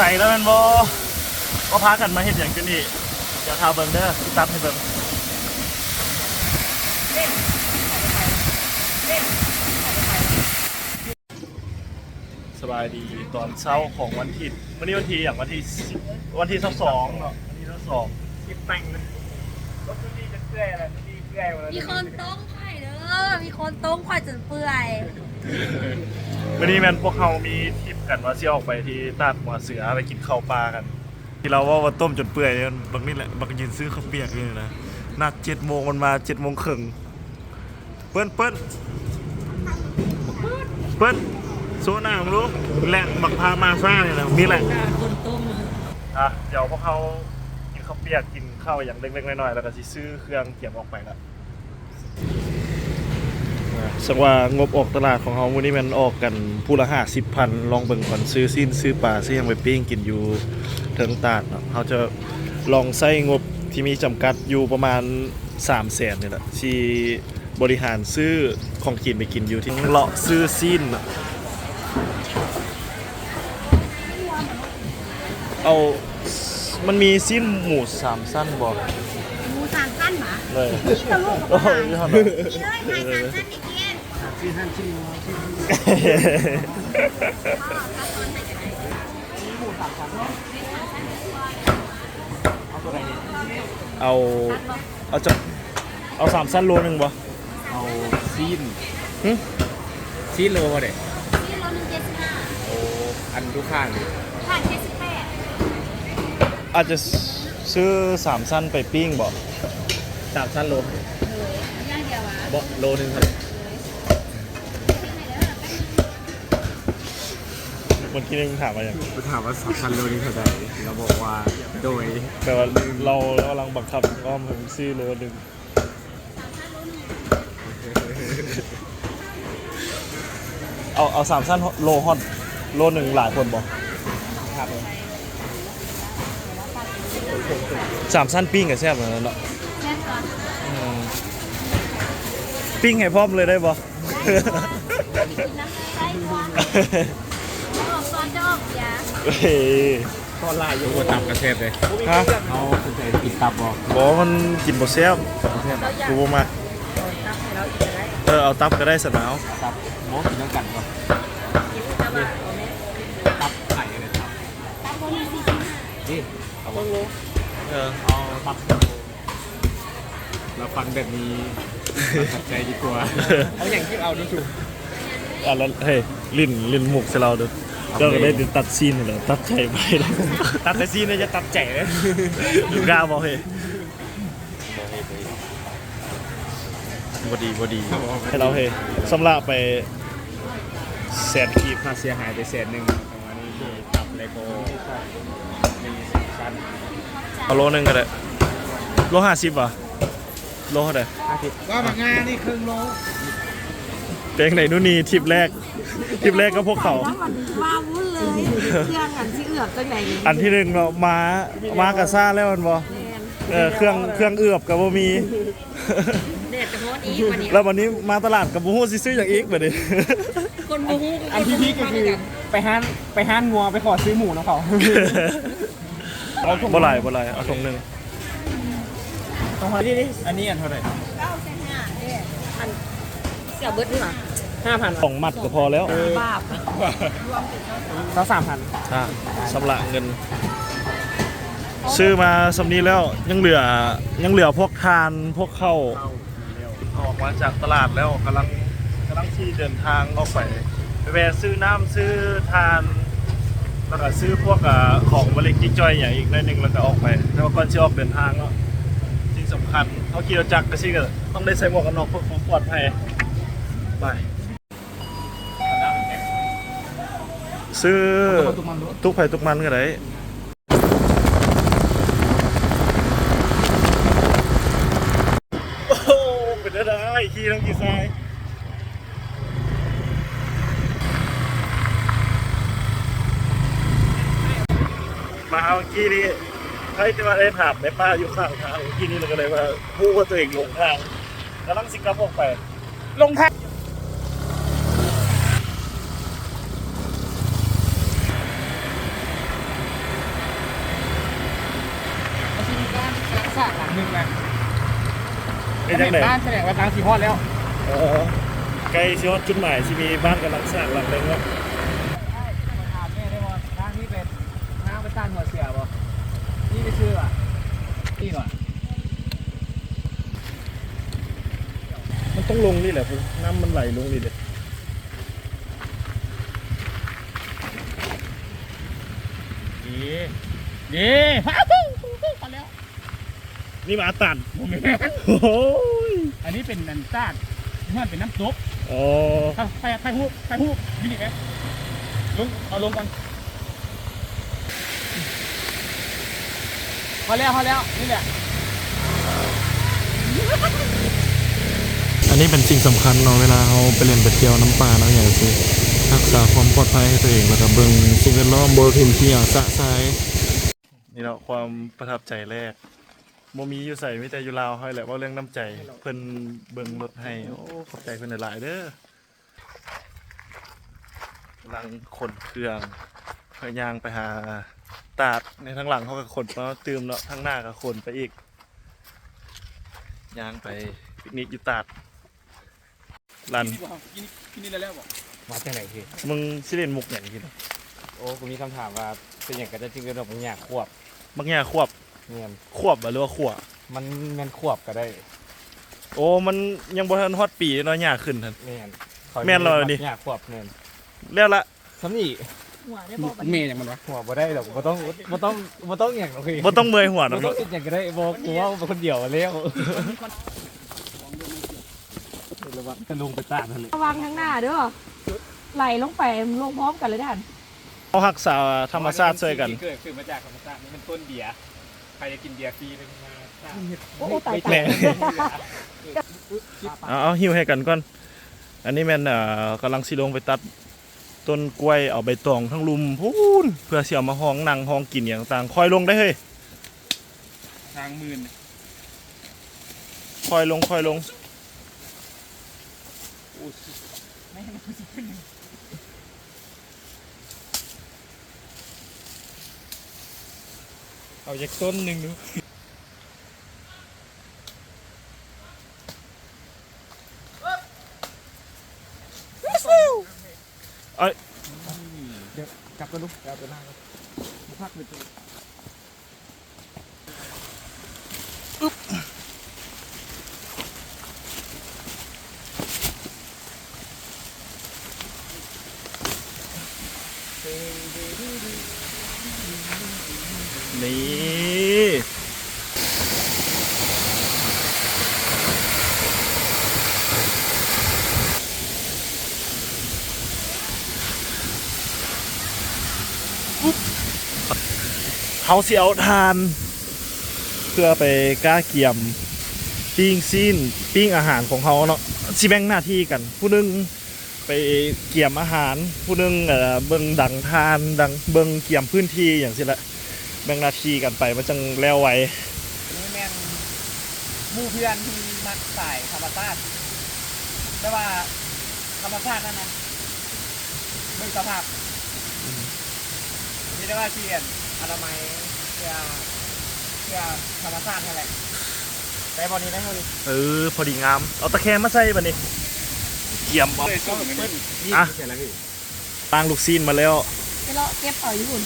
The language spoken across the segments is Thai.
สุกใสแล้วแมันบ่ก็พากันมาเห็นอย่างกันนี่เดี๋ยวทาเบิงเด้อพี่ตับให้เบิงสบายดีตอนเช้าของวันที่วันนี้วันที่อย่างวันที่สิบวันที่สองเนาะวันที่สองคิดแต่งเลยรถนี่จะเปื่อยอะไรนี่เปื่อยหมดแล้วมีคนต้มไข่เด้อมีคนต้มไข่จนเปื่อย วันนี้แมนพวกเขามีทริปกันว่าเที่ยวออกไปที่ตาดหัวเสือไปกินข้าวปลากัน ที่เราว่าว่าต้มจนเปื่อยเนี่ยบางนี่แหละบางยืนซื้อข้าวเปียกเลยนะนัดเจ็ดโมงมันมาเจ็ดโมงครึ่งเปิ้ลเปิ้ลเปิ้ลโซน่ามึงรู้แหล่งบักพามาซ่าเนี่ยนะมีแหละคนต้มอะเดี๋ยวพวกเขากินข้าวเปียกกินข้าวอย่างเล็กๆน้อยๆแล้วก็สิซื้อเครื่องเตรียมออกไปละ สักว่างบออกตลาดของเขาวันนี้มันออกกันผู้ละห้าสิบพันลองเบิ่งก่อนซื้อสิ้นซื้อปลาซื้อหยังไปปิ้งกินอยู่เทิงตาดเนาะเขาจะลองใช้งบที่มีจำกัดอยู่ประมาณ3 0 0แสนนี่แหละที่บริหารซื้อของกินไปกินอยู่ที่เลาะซื้อสิ้นเนาะเอามันมีสิ้นหมูสามสั้นบอกหมูสามขั้นหมาเลยตลกโอ้ยนี่เหรอนี่เลยไข่สามขั้นอีกเกี้ยน ที่ท่านชิมชิมเอาเอาจะเอาสามสั้นโลหนึ่งบ่เอาซีนหึซีนโลมาเด็นี่เราหนึ่งเจ็ดสิบห้าโอ้อันทุกข้างเลยผ่านเจ็ดสิบแปดอาจจะซื้อสามสั้นไปปิ้งบ่สามชั้นโลย่างเดียววะ บ่โลหนึงเท่าไหร่ เมื่อกี้นึงถามมาอย่างไปถามว่าสามชั้นโลนึงเท่าไหร่เราบอกว่าโดยแต่ว่าเราเรากำลังบังคับอ้อมผมซื้อโลหนึ่งเอาเอาสามสั้นโลฮอตโลหนึ่งหลายคนบ่ครับสามสั้นปิ้งกับแซ่บเหมือนกันเนาะแน่นก่อนอืมปิ้งให้พร้อมเลยได้บ่น้ำไส้ก อกยาเฮ้ยก็ไล่อยู่บนตับกระเทศเลยฮะเขาสนใจกินตับบอกบอกว่ามันกินบ่แซ่บกูบ่มาเออเอาตับก็ได้สนาวตับโมกินน้ำกันก่อนตับไข่เลยตับตั้งบนนี้สี่สิบห้านี่เอาบ้างโลเออเอาตับเราฟังแบบนี้ตัดใจดีกว่าเอาอย่างที่เอาดูถูกอะแล้วเฮ้ยลิ้นลิ้นหมุกใส่เราดูเอาเจ้า ก็ได้เลยตัดซีนเหรอตัดใจไปแล้วตัดแต่ซีนเลยจะตัดใจเลยอยู่กล้าบ่เฮ้ยบ่ดีบ่ดีให้เราเฮ้ยสำหรับไปแสนกีบค่าเสียหายไปแสนหนึ่งประมาณนี้ที่ตับเลโก้มีสิบชั้นเอาโลหนึงก็ได้โลห้าสิบอะโลเท่าไหร่ว่าบางงานนี่ครึ่งโลเพลงไหนนู่นนี่ทริปแรก ทริปแรกก็พวกเขา แล้วมันมาวุ่นเลยเครื่องกันที่เอือบจังไหนนี่อันที่หนึ่งเนาะม้าม้ากับซ่าแล้วมันบ่แมนเออเครื่องเครื่องเอือบกับบ่มี เด็ดจะโพสอีกวันนี้แล้ววันนี้มาตลาดกับบูฮู้ซิซื้ออย่างอีกแบบนี้ คนบูฮูอันที่พี่ก็คือไปห้านไปห้านงัวไปขอซื้อหมูนะเขาบ่ไหลบ่ไหลเอาถุงหนึ่งตรงนี้ดิอันนี้อันเท่าไหร่เก้าเซนห้าเด้มันเสียเบิร์ดนี่หรอ ห้าพันสองมัดก็พอแล้วบาปเขาสามพันอะสำหรับเงิน ซื้อมาสำนี้แล้วยังเหลือยังเหลือพวกทานพวกเข้าวออกมาจากตลาดแล้วกำลังกำลังที่เดินทางออกไปไปแวะซื้อน้ำซื้อทานแล้วก็ซื้อพวกอ่าของบริกิ๊กจอยอย่างอีกหนิดนึงแล้วก็ออกไปแต่ว่าก่อนที่ออกเดินทางเนาะสิ่งสำคัญเขาขี่รถจักรก็สิก็ต้องได้ใส่หมวกกันน็อกเพื่อความปลอดภัยไป ซื้อทุกไผ่ทุกมันก็ได้โอ้โหเป็นได้ได้ ขี่ทั้งกี่ทรายมาเอาเมื่อกี้นี้ใครจะมาได้ถามในป้าอยู่ข้างทางเมื่อกี้นี้เราก็เลยว่าพูดว่าตัวเองหลงทางกำลังสิกลับออกไปลงทาง เป็นจังไดบ้านแสดงว่าทางสีฮอดแล้วอ๋อใกล้ชิฮอดจุดหมายที่มีบ้านกำลังสร้างหลังเล็กแล้วถามแม่ได้ว่าทางนี้เป็นทางไปต้านหัวเสียบ่นี่ไปชื่ออะนี่ก่อนมันต้องลงนี่แหละพุ่นน้ำมันไหลลงนี่เด็ดดีดีฟ้าปุ๊บปุ๊บมาแล้ว นี่มาตัดโมเมนโอ้ยอันนี้เป็นนันต้านนี่เป็นน้ำซุปอ๋อถ้าใครใครฮูบใครฮูบมินิไหมลงเอาลงกันพอแล้วพอแล้วนี่แหละอันนี้เป็นสิ่งสำคัญเนาะเวลาเราไปเล่นไปเที่ยวน้ำปลาเนาะอย่างสิรักษาความปลอดภัยให้ตัวเองแล้วก็เบิ่งสิ่งแวดล้อมบริเวณที่อย่างสะทรายนี่เนาะความประทับใจแรก บ่มีอยู่ใส่มีแต่อยู่ลาวให้แหละว่าเรื่องน้ำใจ เพิ่นเบิ่งรถให้ โอ้ขอบใจเพิ่นหลายๆเด้อกำลังขนเครื่องเพื่อย่างไปหาตาดในทางหลังเขาก็ขนมาตืมเนาะทางหน้าก็ขนไปอีกย่างไปปิกนิกอยู่ตาดลันกินกินนี่แล้วบอกมาจากไหนพี่มึงสิเล่นมุกอย่างกินโอ้กูมีคำถามว่าเป็นอย่างกันจะจริงกันหรอกมึงอยากควบมักแง่ควบ เนี่ยควบบ่หรือว่าขัวมันมันควบก็ได้โอ้มันยังบ่ทันฮอดปีเนาะหญ้าขึ้นทันแม่นแม่นเลยดิอยากควบเนี่ยแล้วละสำนี่หัวได้บอกบัดเมนี้ย์อย่างมันวะหัวบ่ได้หรอกบ่ต้องบ่ต้องบ่ต้องอย่างโอเคบ่ต้องเมื่อยหัวบ่เนาะต้องคิดอย่างก็ได้บอกกูว่าเป็นคนเดียวแล้วระวังจะลงไปตาทะเลระวังข้างหน้าเด้อไหลลงไปลงพร้อมกันเลยท่านเอารักษาธรรมชาติช่วยกัน เกิดขึ้นมาจากธรรมชาตินี่มันต้นเบียร์ใครจะกินเบียร์ฟรีเป็นมาโอ้โอ้ตายตาแหม่ยเอาเอาหิ้วให้กันก่อน อันนี้แม่นเอ่อกำลังสิลงไปตัดต้นกล้วยเอาใบตองทั้งลุมพูนเพื่อสิเอามาห้องนั่งห้องกินอย่างต่างคอยลงได้เฮ้ยทางมื่นคอยลงคอยลง เอาจากต้นหนึ่งดูเอ้ยเดี๋ยวกลับกันลูกกลับไปหน้าครับพักไปตัว นี่เขาเสิเอาทาน เพื่อไปกล้าเกี่ยมปิ้งซีนปิ้งอาหารของเขาเนาะสิแบ่งหน้าที่กัน ผู้หนึงไปเกี่ยมอาหาร ผู้หนึงเอ่อเบิ่งดังทานดังเบิ่งเกี่ยมพื้นที่อย่างสิละ แบ่งหน้าที่กันไปมันจังแล้วไวนี่แม่นหมู่เพื่อนที่มักสายธรรมชาติแต่ว่าธรรมชาตินั่นนะไม่สภาพนี่ได้ว่าเชียนอนามัยเพื่อเพื่อธรรมชาตินั่นแหละแต่บอลนี้ได้เท่านี้เออพอดีงาม เอาตะแคงมาใส่บัดนี้เกี่ยมเอาเลยส้มเหมือนกันนี่อะเสร็จแล้วพี่ตางลูกซีนมาแล้ว ไปเลาะเก็บเอาอยู่หุ่น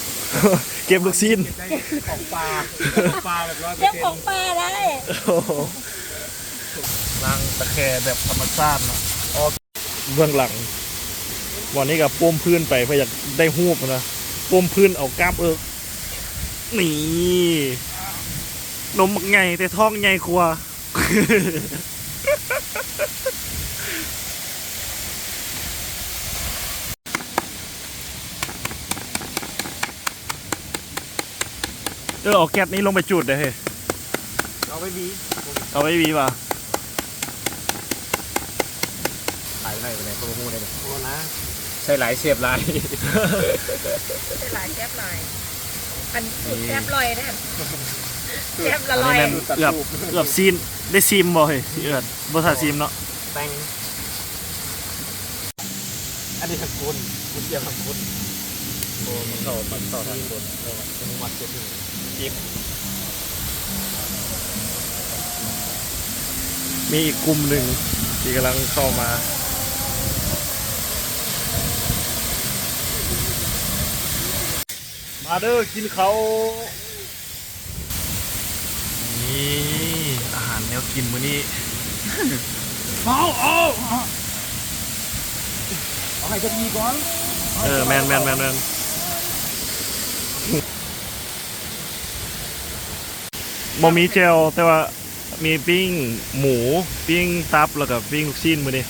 เก็บลูกซีนได้ของปลาปลาแบบร้อยเปอเก็บร์เซ็นของต์ปลาได้โอ้โหนางตะแคงแบบธรรมชาติเนาะออกเบื้องหลัง วันนี้กับป้มพื้นไปเพื่ออยากได้หูบนะป้มพื้นเอากล้ามเอิกนี่นมบักไงแต่ท้องใหญ่กว่ เออเอาแก๊สนี้ลงไปจุดเลยเฮ้ยเราไม่มีเอาไว้วีป่ะขายไปไหนไปไหนโปรโมทได้เลยโอ้นะใช่หลายเสียบหลายหลายแซ่บหลายอันสูตรแซ่บลอยนะแซ่บละอันลอนี้ยแม่น เกือบ เกือบซีนได้ซีมบ่เฮ้ยเอือดบ่ทันซีมเนาะแตงอันนี้ทางคุณคุณเจียมทางคุณโอ้มันเข้าปันต่อทางคุณเออมันมัดเจ็บอยู่ จิ๊บมีอีกกลุ่มหนึ่งที่กำลังเข้ามา มาเด้อกินเขาวนี่อาหารแนวกินมื้อนี้ เอาเอาเอาให้จะดีก่อน เออแมนแมนแมนแมน บ่มีเจลแต่ว่ามีปิ้งหมูปิ้งตับแล้วก็ปิ้งลูกชิ้นมื้อนี้